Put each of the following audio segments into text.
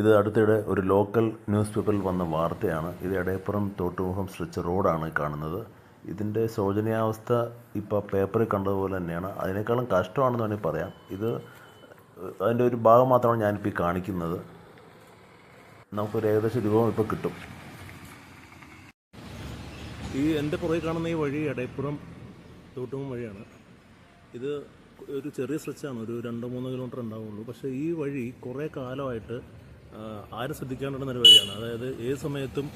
ഇത് അടുത്തിടെ ഒരു ലോക്കൽ ന്യൂസ് പേപ്പറിൽ വന്ന വാർത്തയാണ്. ഇത് എടയപ്പുറം തോട്ടുമുഖം സ്ട്രെച്ച് റോഡാണ് കാണുന്നത്. ഇതിന്റെ ശോചനീയാവസ്ഥ ഇപ്പോൾ പേപ്പറിൽ കണ്ടതുപോലെ തന്നെയാണ്. അതിനേക്കാളും കഷ്ടമാണെന്ന് വേണമെങ്കിൽ പറയാം. ഇത് അതിന്റെ ഒരു ഭാഗം മാത്രമാണ് ഞാനിപ്പോൾ ഈ കാണിക്കുന്നത്. നമുക്കൊരു ഏകദേശം രൂപം ഇപ്പോൾ കിട്ടും. ഈ എന്റെ പുറകെ കാണുന്ന ഈ വഴി എടയപ്പുറം തോട്ടുമുഖം വഴിയാണ്. ഇത് ഒരു ചെറിയ സ്ട്രെച്ചാണ് ഒരു രണ്ടോ മൂന്നോ കിലോമീറ്റർ ഉണ്ടാവുള്ളൂ. പക്ഷേ ഈ വഴി കുറേ കാലമായിട്ട് ആരും ശ്രദ്ധിക്കാനുള്ള വഴിയാണ് അതായത് ഏത് സമയത്തും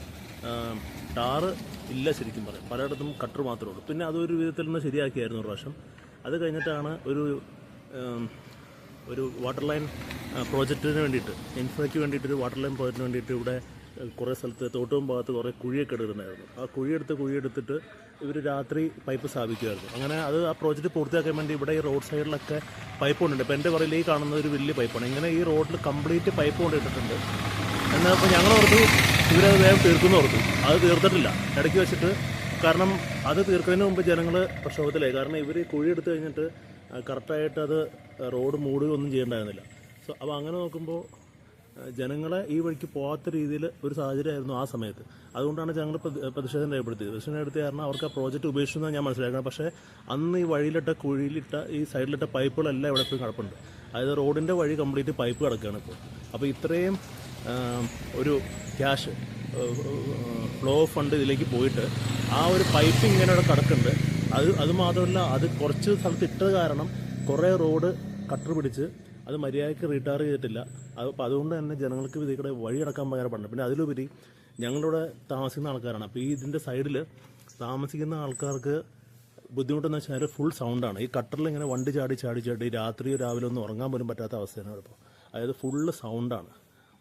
ടാറ് ഇല്ല ശരിക്കും പറയാം. പലയിടത്തും കട്ടർ മാത്രമേ ഉള്ളൂ. പിന്നെ അതൊരു വിധത്തിൽ നിന്ന് ശരിയാക്കിയായിരുന്നു ഒരു പ്രാവശ്യം. അത് കഴിഞ്ഞിട്ടാണ് ഒരു ഒരു വാട്ടർ ലൈൻ പ്രോജക്റ്റിന് വേണ്ടിയിട്ട് ഇൻഫ്രയ്ക്ക് വേണ്ടിയിട്ട് ഒരു വാട്ടർ ലൈൻ പ്രോജക്റ്റിന് വേണ്ടിയിട്ട് ഇവിടെ കുറേ സ്ഥലത്ത് തോട്ടവും ഭാഗത്ത് കുറേ കുഴിയൊക്കെ എടുക്കുന്നുണ്ടായിരുന്നു ആ കുഴിയെടുത്ത് കുഴിയെടുത്തിട്ട് ഇവർ രാത്രി പൈപ്പ് സ്ഥാപിക്കുമായിരുന്നു അങ്ങനെ അത് ആ പ്രോജക്റ്റ് പൂർത്തിയാക്കാൻ വേണ്ടി ഇവിടെ ഈ റോഡ് സൈഡിലൊക്കെ പൈപ്പ് കൊണ്ടുണ്ട്. ഇപ്പോൾ എന്റെ പറയിൽ ഈ കാണുന്ന ഒരു വലിയ പൈപ്പാണ് ഇങ്ങനെ ഈ റോഡിൽ കംപ്ലീറ്റ് പൈപ്പ് കൊണ്ടിട്ടിട്ടുണ്ട് എന്നാൽ ഇപ്പോൾ ഞങ്ങൾ ഓർത്തു ഇവരത് വേഗം തീർക്കുന്നു ഓർത്തു. അത് തീർത്തിട്ടില്ല. ഇടയ്ക്ക് വെച്ചിട്ട് കാരണം അത് തീർക്കുന്നതിന് മുമ്പ് ജനങ്ങൾ പ്രക്ഷോഭത്തിലായി. കാരണം ഇവർ കുഴി എടുത്തു കഴിഞ്ഞിട്ട് കറക്റ്റായിട്ട് അത് റോഡ് മൂടുകയൊന്നും ചെയ്യേണ്ടായിരുന്നില്ല. സോ അപ്പോൾ അങ്ങനെ നോക്കുമ്പോൾ ജനങ്ങളെ ഈ വഴിക്ക് പോകാത്ത രീതിയിൽ ഒരു സാഹചര്യമായിരുന്നു ആ സമയത്ത്. അതുകൊണ്ടാണ് ഞങ്ങൾ പ്രതി- പ്രതിഷേധം രേഖപ്പെടുത്തിയത്. പ്രതിഷേധം രേഖപ്പെടുത്തിയ കാരണം അവർക്ക് ആ പ്രോജക്റ്റ് ഉപേക്ഷിച്ചെന്ന് ഞാൻ മനസ്സിലാക്കണം പക്ഷേ അന്ന് ഈ വഴിയിലിട്ട കുഴിയിലിട്ട ഈ സൈഡിലിട്ട പൈപ്പുകളെല്ലാം ഇവിടെ പോയി കിടപ്പുണ്ട്. അതായത് റോഡിന്റെ വഴി കംപ്ലീറ്റ് പൈപ്പ് കിടക്കുകയാണ് ഇപ്പോൾ. അപ്പോൾ ഇത്രയും ഒരു ക്യാഷ് ഫ്ലോ ഫണ്ട് ഇതിലേക്ക് പോയിട്ട് ആ ഒരു പൈപ്പ് ഇങ്ങനെ ഇവിടെ കിടക്കുന്നുണ്ട്. അത് അതുമാത്രമല്ല അത് കുറച്ച് സ്ഥലത്ത് ഇട്ടത് കാരണം കുറേ റോഡ് കട്ടർ പിടിച്ച് അത് മര്യാദയ്ക്ക് റിട്ടയർ ചെയ്തിട്ടില്ല. അത് അപ്പോൾ അതുകൊണ്ട് തന്നെ ജനങ്ങൾക്ക് ഇതിക്കടെ വഴിയടക്കാൻ ഭയങ്കര പണ്ട് പിന്നെ അതിലുപരി ഞങ്ങളിവിടെ താമസിക്കുന്ന ആൾക്കാരാണ്. അപ്പോൾ ഈ ഇതിന്റെ സൈഡിൽ താമസിക്കുന്ന ആൾക്കാർക്ക് ബുദ്ധിമുട്ടെന്ന് വെച്ചാൽ ഫുൾ സൗണ്ടാണ് ഈ കട്ടറിൽ ഇങ്ങനെ വണ്ടി ചാടി ചാടി ചാടി രാത്രി രാവിലെ ഒന്നും ഉറങ്ങാൻ പോലും പറ്റാത്ത അവസ്ഥയാണ് ഇപ്പോൾ അതായത് ഫുള്ള് സൗണ്ടാണ്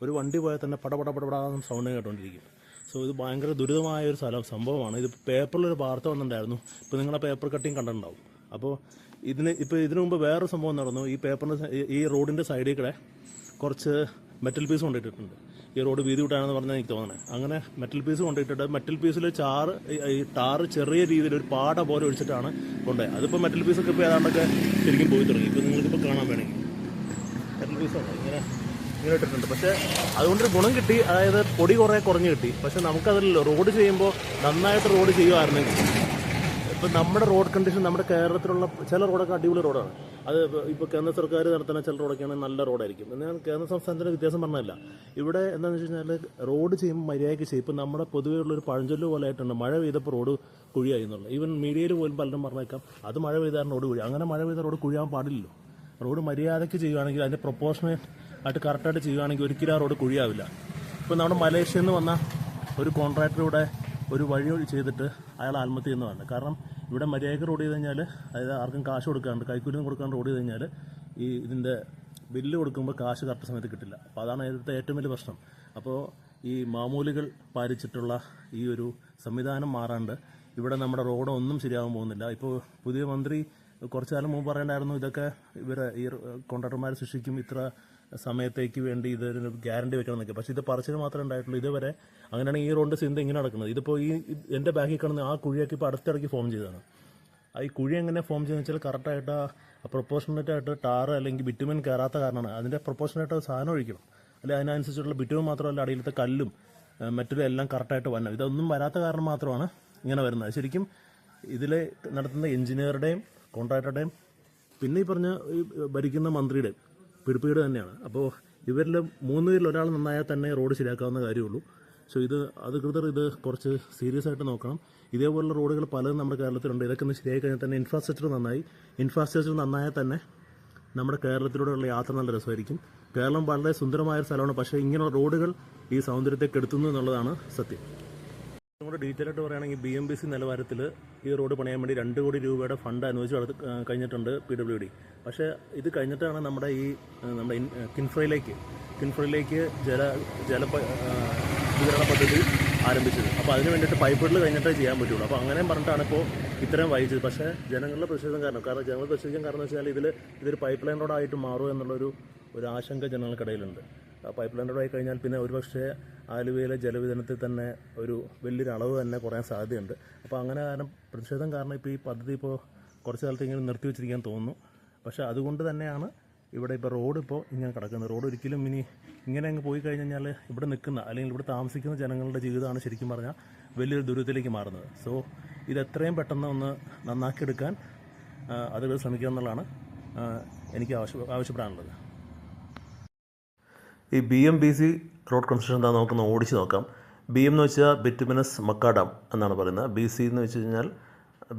ഒരു വണ്ടി പോയാൽ തന്നെ പടപട പട പടപടാന്ന് സൗണ്ട് കേട്ടോണ്ടിരിക്കും. സോ ഇത് ഭയങ്കര ദുരിതമായ ഒരു സ്ഥലം സംഭവമാണ്. ഇത് പേപ്പറിലൊരു വാർത്ത വന്നിട്ടുണ്ടായിരുന്നു. ഇപ്പോൾ നിങ്ങളെ പേപ്പർ കട്ടിങ് കണ്ടിട്ടുണ്ടാവും. അപ്പോൾ ഇതിന് ഇപ്പോൾ ഇതിനു മുമ്പ് വേറെ സംഭവം നടന്നു. ഈ പേപ്പറിന്റെ ഈ- റോഡിന്റെ സൈഡിൽ കൂടെ കുറച്ച് മെറ്റൽ പീസ് കൊണ്ടിട്ടിട്ടുണ്ട്. ഈ റോഡ് വീതി വിട്ടാണെന്ന് പറഞ്ഞാൽ എനിക്ക് തോന്നുന്നത് അങ്ങനെ മെറ്റൽ പീസ് കൊണ്ടിട്ടിട്ട് മെറ്റൽ പീസിൽ ചാറ് ഈ- ടാറ് ചെറിയ രീതിയിൽ ഒരു പാട പോലെ ഒഴിച്ചിട്ടാണ് കൊണ്ടുപോയത്. അതിപ്പോൾ മെറ്റൽ പീസൊക്കെ ഇപ്പോൾ ഏതാണ്ടൊക്കെ ശരിക്കും പോയി തുടങ്ങി. ഇപ്പോൾ നിങ്ങൾക്കിപ്പോൾ കാണാൻ വേണമെങ്കിൽ. മെറ്റൽ പീസാണ് ഇങ്ങനെ ഇങ്ങനെ ഇട്ടിട്ടുണ്ട്. പക്ഷേ അതുകൊണ്ടൊരു ഗുണം കിട്ടി. അതായത് പൊടി കുറേ കുറഞ്ഞ് കിട്ടി. പക്ഷേ നമുക്കതിലല്ലോ റോഡ് ചെയ്യുമ്പോൾ നന്നായിട്ട് റോഡ് ചെയ്യുമായിരുന്നെങ്കിൽ ഇപ്പം നമ്മുടെ റോഡ് കണ്ടീഷൻ നമ്മുടെ കേരളത്തിലുള്ള ചില റോഡൊക്കെ അടിപൊളി റോഡാണ്. അത് ഇപ്പോൾ കേന്ദ്ര സർക്കാർ നടത്തുന്ന ചില റോഡൊക്കെയാണ് നല്ല റോഡായിരിക്കും. എന്നാൽ കേന്ദ്ര സംസ്ഥാനത്തിന്റെ വ്യത്യാസം പറഞ്ഞതല്ല. ഇവിടെ എന്താണെന്ന് വെച്ച് കഴിഞ്ഞാൽ റോഡ് ചെയ്യുമ്പോൾ മര്യാദയ്ക്ക് ചെയ്യും. ഇപ്പം നമ്മുടെ പൊതുവേ ഉള്ളൊരു പഴഞ്ചൊല്ല് പോലെ ആയിട്ടുണ്ട്. മഴ പെയ്തപ്പോൾ റോഡ് കുഴിയായി എന്നുള്ളത് ഈവൻ മീഡിയയിൽ പോലും പലരും പറഞ്ഞേക്കാം. അത് മഴ പെയ്താൽ റോഡ് കുഴി അങ്ങനെ മഴ പെയ്ത റോഡ് കുഴിയാൻ പാടില്ലല്ലോ. റോഡ് മര്യാദയ്ക്ക് ചെയ്യുകയാണെങ്കിൽ അതിന്റെ പ്രൊപ്പോർഷനേറ്റ് ആയിട്ട് കറക്റ്റായിട്ട് ചെയ്യുകയാണെങ്കിൽ ഒരിക്കലും ആ റോഡ് കുഴിയാവില്ല. ഇപ്പോൾ നമ്മുടെ മലേഷ്യയിൽ നിന്ന് വന്ന ഒരു കോൺട്രാക്ടർ ഇവിടെ ഒരു വഴി ചെയ്തിട്ട് അയാൾ ആത്മഹത്യ ചെയ്യുന്നതാണ്. കാരണം ഇവിടെ മര്യാദയ്ക്ക് റോഡ് ചെയ്ത് കഴിഞ്ഞാൽ അതായത് ആർക്കും കാശ് കൊടുക്കാണ്ട് കൈക്കൂലിയും കൊടുക്കാണ്ട് റോഡ് ചെയ്ത് കഴിഞ്ഞാൽ ഈ ഇതിന്റെ ബില്ല് കൊടുക്കുമ്പോൾ കാശ് കറക്റ്റ് സമയത്ത് കിട്ടില്ല. അപ്പോൾ അതാണ് ഇതിലത്തെ ഏറ്റവും വലിയ പ്രശ്നം. അപ്പോൾ ഈ മാമൂലികൾ പാലിച്ചിട്ടുള്ള ഈ ഒരു സംവിധാനം മാറാണ്ട് ഇവിടെ നമ്മുടെ റോഡ് ഒന്നും പോകുന്നില്ല. ഇപ്പോൾ പുതിയ മന്ത്രി കുറച്ചു കാലം മുമ്പ് പറയണ്ടായിരുന്നു ഇതൊക്കെ ഇവർ ഈ കോൺട്രാക്ടർമാർ സൃഷ്ടിക്കും ഇത്ര സമയത്തേക്ക് വേണ്ടി ഇത് ഗ്യാരണ്ടി വെക്കണം എന്നൊക്കെ പക്ഷേ ഇത് പറച്ചിൽ മാത്രമേ ഉണ്ടായിട്ടുള്ളൂ. ഇതുവരെ അങ്ങനെയാണ് ഈ റോഡിന്റെ ചിന്ത ഇങ്ങനെ നടക്കുന്നത്. ഇതിപ്പോൾ ഈ എന്റെ ബാക്കിൽ കിടന്ന് ആ കുഴിയൊക്കെ ഇപ്പോൾ അടുത്തിടയ്ക്ക് ഫോം ചെയ്തതാണ്. ആ ഈ കുഴി എങ്ങനെ ഫോം ചെയ്യുന്ന വെച്ചാൽ കറക്റ്റായിട്ട് പ്രൊപ്പോർഷണേറ്റ് ആയിട്ട് ടാർ അല്ലെങ്കിൽ ബിറ്റുമിൻ കയറാത്ത കാരണമാണ്. അതിന്റെ പ്രൊപ്പോർഷണേറ്റ് സാധനം ഒഴിക്കണം. അല്ലെ അതിനനുസരിച്ചുള്ള ബിറ്റുമിൻ മാത്രമല്ല അടിയിലത്തെ കല്ലും മറ്റുള്ള എല്ലാം കറക്റ്റായിട്ട് വരണം. ഇതൊന്നും വരാത്ത കാരണം മാത്രമാണ് ഇങ്ങനെ വരുന്നത്. ശരിക്കും ഇതിൽ നടത്തുന്ന എഞ്ചിനീയറുടെയും കോൺട്രാക്ടറുടെയും പിന്നെ ഈ പറഞ്ഞ ഭരിക്കുന്ന മന്ത്രിയുടെയും പിടിപ്പീട് തന്നെയാണ്. അപ്പോൾ ഇവരിൽ മൂന്ന് പേരിൽ ഒരാൾ നന്നായാൽ തന്നെ റോഡ് ശരിയാക്കാവുന്ന കാര്യമുള്ളൂ. സോ ഇത് അധികൃതർ ഇത് കുറച്ച് സീരിയസ് ആയിട്ട് നോക്കണം. ഇതേപോലുള്ള റോഡുകൾ പലതും നമ്മുടെ കേരളത്തിലുണ്ട്. ഇതൊക്കെ ഒന്ന് ശരിയായി കഴിഞ്ഞാൽ തന്നെ ഇൻഫ്രാസ്ട്രക്ചർ നന്നായി. ഇൻഫ്രാസ്ട്രക്ചർ നന്നായാൽ തന്നെ നമ്മുടെ കേരളത്തിലൂടെയുള്ള യാത്ര നല്ല രസമായിരിക്കും. കേരളം വളരെ സുന്ദരമായ സ്ഥലമാണ്. പക്ഷേ ഇങ്ങനെയുള്ള റോഡുകൾ ഈ സൗന്ദര്യത്തെ കെടുത്തുന്നു എന്നുള്ളതാണ് സത്യം. നമ്മുടെ ഡീറ്റെയിൽ ആയിട്ട് പറയുകയാണെങ്കിൽ ബി എം ബി സി നിലവാരത്തിൽ ഈ റോഡ് പണിയാൻ വേണ്ടി രണ്ട് കോടി രൂപയുടെ ഫണ്ട് അനുവദിച്ച് കഴിഞ്ഞിട്ടുണ്ട് പി ഡബ്ല്യു ഡി പക്ഷേ ഇത് കഴിഞ്ഞിട്ടാണ് നമ്മുടെ ഈ നമ്മുടെ കിൻഫ്രയിലേക്ക് കിൻഫ്രയിലേക്ക് ജല ജല വിതരണ പദ്ധതി ആരംഭിച്ചത്. അപ്പോൾ അതിന് വേണ്ടിയിട്ട് പൈപ്പുകളിൽ കഴിഞ്ഞിട്ടേ ചെയ്യാൻ പറ്റുള്ളൂ. അപ്പോൾ അങ്ങനെ പറഞ്ഞിട്ടാണ് ഇപ്പോൾ ഇത്രയും വൈകിച്ചത്. പക്ഷേ ജനങ്ങളുടെ പ്രതിഷേധം കാരണം കാരണം ജനങ്ങൾ പ്രതിഷേധിക്കാൻ കാരണം എന്ന് വെച്ചാൽ ഇതിൽ ഇതൊരു പൈപ്പ് ലൈൻ റോഡായിട്ട് മാറുമോ എന്നുള്ളൊരു ഒരു ആശങ്ക ജനങ്ങൾക്കിടയിലുണ്ട്. പൈപ്പ് റോഡായി കഴിഞ്ഞാൽ പിന്നെ ഒരുപക്ഷെ ആലുവയിലെ ജലവിതരണത്തിൽ തന്നെ ഒരു വലിയൊരു അളവ് തന്നെ കുറയാൻ സാധ്യതയുണ്ട്. അപ്പോൾ അങ്ങനെ കാരണം പ്രതിഷേധം കാരണം ഇപ്പോൾ ഈ പദ്ധതി ഇപ്പോൾ കുറച്ച് ഇങ്ങനെ നിർത്തിവെച്ചിരിക്കാൻ തോന്നുന്നു. പക്ഷേ അതുകൊണ്ട് തന്നെയാണ് ഇവിടെ ഇപ്പോൾ റോഡ് ഇപ്പോൾ ഇങ്ങനെ കിടക്കുന്നത്. റോഡ് ഒരിക്കലും ഇനി ഇങ്ങനെ അങ്ങ് പോയി കഴിഞ്ഞ് കഴിഞ്ഞാൽ ഇവിടെ നിൽക്കുന്ന അല്ലെങ്കിൽ ഇവിടെ താമസിക്കുന്ന ജനങ്ങളുടെ ജീവിതമാണ് ശരിക്കും പറഞ്ഞാൽ വലിയൊരു ദുരിതത്തിലേക്ക് മാറുന്നത്. സോ ഇത് എത്രയും പെട്ടെന്ന് ഒന്ന് നന്നാക്കിയെടുക്കാൻ അതുകൾ ശ്രമിക്കുക എന്നുള്ളതാണ് എനിക്ക് ആവശ്യ ആവശ്യപ്പെടാനുള്ളത്. ഈ B M B C road construction എന്താ നമുക്കൊന്ന് ഓടിച്ച് നോക്കാം. ബി എം എന്ന് വെച്ചാൽ ബിറ്റുമിനസ് മക്കാഡാം എന്നാണ് പറയുന്നത്. ബി സി എന്ന് വെച്ച് കഴിഞ്ഞാൽ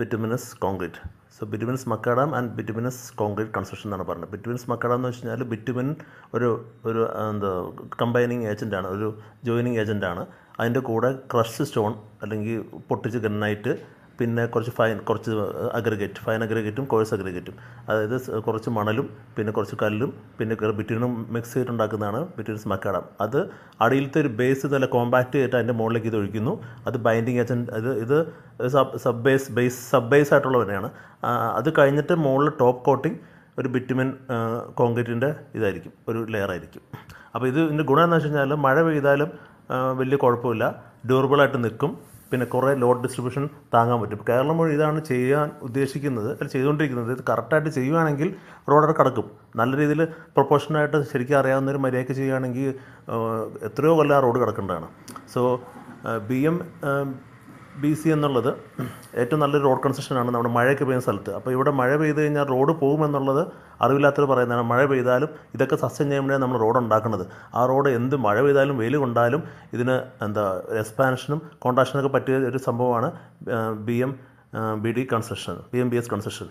bituminous concrete. So bituminous macadam and bituminous concrete construction എന്നാണ് പറയുന്നത്. ബിറ്റുമിനസ് മക്കാഡാം എന്ന് വെച്ച് കഴിഞ്ഞാൽ ബിറ്റുമിൻ ഒരു ഒരു എന്താ കമ്പൈനിങ് ഏജന്റാണ് ഒരു ജോയിനിങ് ഏജന്റാണ് അതിന്റെ കൂടെ ക്രഷ് സ്റ്റോൺ അല്ലെങ്കിൽ പൊട്ടിച്ച് ഗ്രനൈറ്റ് പിന്നെ കുറച്ച് ഫൈൻ കുറച്ച് അഗ്രഗേറ്റ് ഫൈൻ അഗ്രഗേറ്റും കോഴ്സ് അഗ്രഗേറ്റും അതായത് കുറച്ച് മണലും പിന്നെ കുറച്ച് കല്ലും പിന്നെ ബിറ്റ്വീനും മിക്സ് ചെയ്തിട്ടുണ്ടാക്കുന്നതാണ് ബിറ്റ്വീൻസ് മക്കാടം അത് അടിയിലത്തെ ഒരു ബേസ് നല്ല കോമ്പാക്റ്റ് ചെയ്തിട്ട് അതിന്റെ മുകളിലേക്ക് ഇത് ഒഴിക്കുന്നു. അത് ബൈൻഡിങ് ഏജന്റ് ഇത് ഇത് sub sub base base sub base ആയിട്ടുള്ളവരെയാണ് അത് കഴിഞ്ഞിട്ട് മുകളിൽ ടോപ്പ് കോട്ടിങ് ഒരു ബിറ്റുമിൻ കോൺക്രീറ്റിന്റെ ഇതായിരിക്കും ഒരു ലെയർ ആയിരിക്കും. അപ്പോൾ ഇത് ഇതിന്റെ ഗുണം എന്ന് വെച്ച് കഴിഞ്ഞാൽ മഴ പെയ്താലും വലിയ കുഴപ്പമില്ല. ഡ്യൂറബിളായിട്ട് നിൽക്കും. പിന്നെ കുറേ ലോഡ് ഡിസ്ട്രിബ്യൂഷൻ താങ്ങാൻ പറ്റും. കേരളം മുഴുവൻ ഇതാണ് ചെയ്യാൻ ഉദ്ദേശിക്കുന്നത് അല്ലെങ്കിൽ ചെയ്തുകൊണ്ടിരിക്കുന്നത്. ഇത് കറക്റ്റായിട്ട് ചെയ്യുകയാണെങ്കിൽ റോഡൊക്കെ കടക്കും. നല്ല രീതിയിൽ പ്രൊപ്പോഷനായിട്ട് ശരിക്കും അറിയാവുന്ന ഒരു മര്യാദയ്ക്ക് ചെയ്യുകയാണെങ്കിൽ എത്രയോ കൊല്ലം ആ road കിടക്കേണ്ടതാണ്. So B M B C എന്നുള്ളത് ഏറ്റവും നല്ലൊരു റോഡ് കൺസ്ട്രക്ഷനാണ് നമ്മുടെ മഴയൊക്കെ പെയ്യുന്ന സ്ഥലത്ത്. അപ്പോൾ ഇവിടെ മഴ പെയ്ത് കഴിഞ്ഞാൽ റോഡ് പോകുമെന്നുള്ളത് അറിവില്ലാത്തവർ പറയുന്നതാണ്. മഴ പെയ്താലും ഇതൊക്കെ സസ്യം ചെയ്യുമ്പോഴേ നമ്മൾ റോഡ് ഉണ്ടാക്കുന്നത്. ആ റോഡ് എന്ത് മഴ പെയ്താലും വെയിൽ കൊണ്ടാലും ഇതിന് എന്താ എക്സ്പാൻഷനും കോൺട്രാക്ഷനൊക്കെ പറ്റിയ ഒരു സംഭവമാണ് B M B D construction B M B S construction.